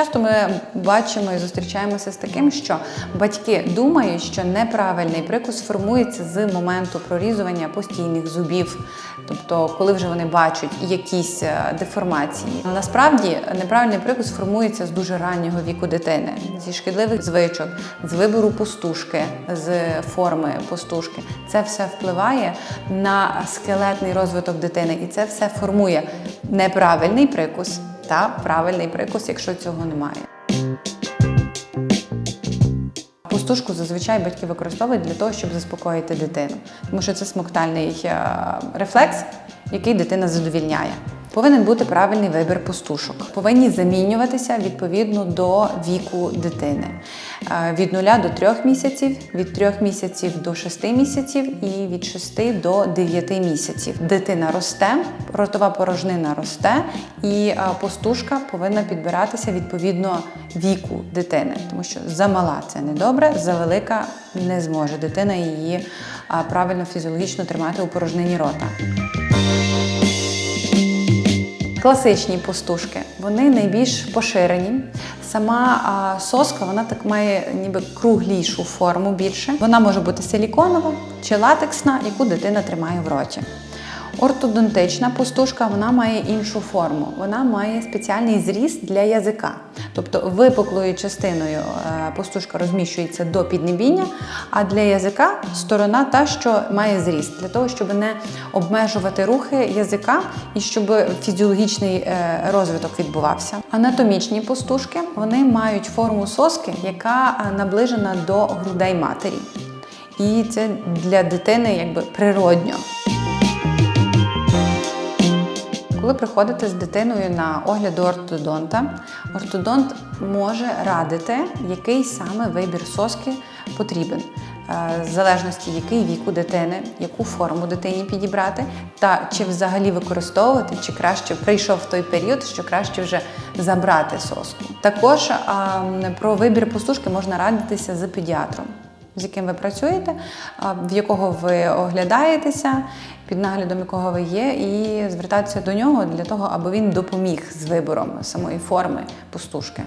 Часто ми бачимо і зустрічаємося з таким, що батьки думають, що неправильний прикус формується з моменту прорізування постійних зубів, тобто коли вже вони бачать якісь е, деформації. Насправді неправильний прикус формується з дуже раннього віку дитини, зі шкідливих звичок, з вибору пустушки, з форми пустушки. Це все впливає на скелетний розвиток дитини, і це все формує неправильний прикус та правильний прикус, якщо цього немає. Пустушку зазвичай батьки використовують для того, щоб заспокоїти дитину, тому що це смоктальний е, рефлекс, який дитина задовільняє. Повинен бути правильний вибір пустушок. Повинні замінюватися відповідно до віку дитини. Е, Від 0 до 3 місяців, від 3 місяців до 6 місяців і від 6 до 9 місяців. Дитина росте, ротова порожнина росте, і е, пустушка повинна підбиратися відповідно віку дитини, тому що замала це не добре, завелика не зможе дитина її е, правильно фізіологічно тримати у порожнині рота. Класичні пустушки, вони найбільш поширені. Сама соска вона так має ніби круглішу форму більше. Вона може бути силіконова чи латексна, яку дитина тримає в роті. Ортодонтична пустушка вона має іншу форму. Вона має спеціальний зріз для язика. Тобто випуклою частиною е, пустушка розміщується до піднебіння, а для язика сторона та, що має зріз, для того, щоб не обмежувати рухи язика і щоб фізіологічний е, розвиток відбувався. Анатомічні пустушки вони мають форму соски, яка е, наближена до грудей матері. І це для дитини якби природньо. Коли приходите з дитиною на огляд до ортодонта, ортодонт може радити, який саме вибір соски потрібен, Е, в залежності який вік у дитини, яку форму дитині підібрати, та чи взагалі використовувати, чи краще прийшов той період, що краще вже забрати соску. Також про вибір пустушки можна радитися з педіатром з яким ви працюєте, в якого ви оглядаєтеся, під наглядом якого ви є, і звертатися до нього для того, аби він допоміг з вибором самої форми пустушки.